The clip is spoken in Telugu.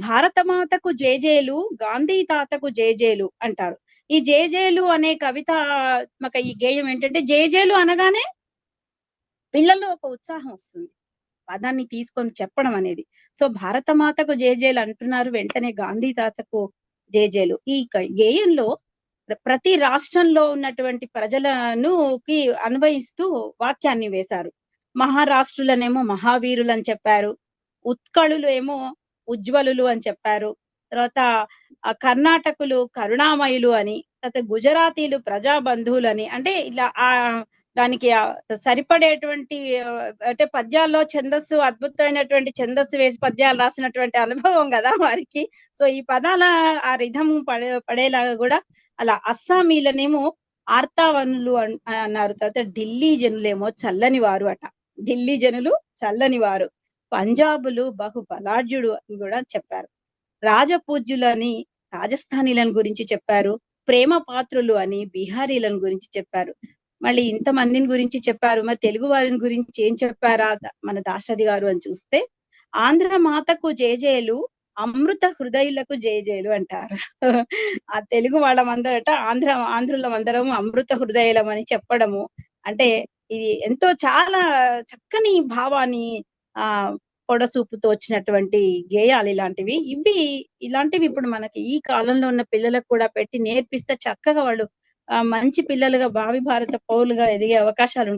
భారతమాతకు జేజేలు గాంధీ తాతకు జేజేలు అంటారు. ఈ జేజేలు అనే కవితాత్మక ఈ గేయం ఏంటంటే జేజేలు అనగానే పిల్లల్లో ఒక ఉత్సాహం వస్తుంది. పదాన్ని తీసుకొని చెప్పడం అనేది. సో భారతమాతకు జేజేలు అంటున్నారు వెంటనే గాంధీ తాతకు జేజేలు. ఈ గేయంలో ప్రతి రాష్ట్రంలో ఉన్నటువంటి ప్రజలను కి అన్వయిస్తూ వాక్యాన్ని వేశారు. మహారాష్ట్రులనేమో మహావీరులు అని చెప్పారు. ఉత్కళులు ఏమో ఉజ్వలులు అని చెప్పారు. తర్వాత కర్ణాటకులు కరుణామయులు అని తర్వాత గుజరాతీలు ప్రజాబంధువులు అని అంటే ఇలా ఆ దానికి సరిపడేటువంటి అంటే పద్యాల్లో ఛందస్సు అద్భుతమైనటువంటి ఛందస్సు వేసి పద్యాలు రాసినటువంటి అనుభవం కదా వారికి. సో ఈ పదాల ఆ రిధం పడే పడేలాగా కూడా అలా అస్సామీలనేమో ఆర్తావనులు అన్- అన్నారు. తర్వాత ఢిల్లీ జనులేమో చల్లని వారు అట. ఢిల్లీ జనులు చల్లని వారు. పంజాబులు బహు బలాఢ్యుడు అని కూడా చెప్పారు. రాజపూజ్యులని రాజస్థానీలను గురించి చెప్పారు. ప్రేమ పాత్రులు అని బీహారీలను గురించి చెప్పారు. మళ్ళీ ఇంత మందిని గురించి చెప్పారు. మరి తెలుగు వారిని గురించి ఏం చెప్పారా మన దాశరథి గారు అని చూస్తే ఆంధ్ర మాతకు జేజేలు అమృత హృదయులకు జేజేలు అంటారు. ఆ తెలుగు వాళ్ళమందరట ఆంధ్ర ఆంధ్రులమందరం అమృత హృదయులం అని చెప్పడము. అంటే ఇది ఎంతో చాలా చక్కని భావాన్ని ఆ పొడసూపుతో వచ్చినటువంటి గేయాలు ఇలాంటివి. ఇవి ఇలాంటివి ఇప్పుడు మనకి ఈ కాలంలో ఉన్న పిల్లలకు కూడా పెట్టి నేర్పిస్తే చక్కగా వాళ్ళు ఆ మంచి పిల్లలుగా భావి భారత పౌరులుగా ఎదిగే అవకాశాలు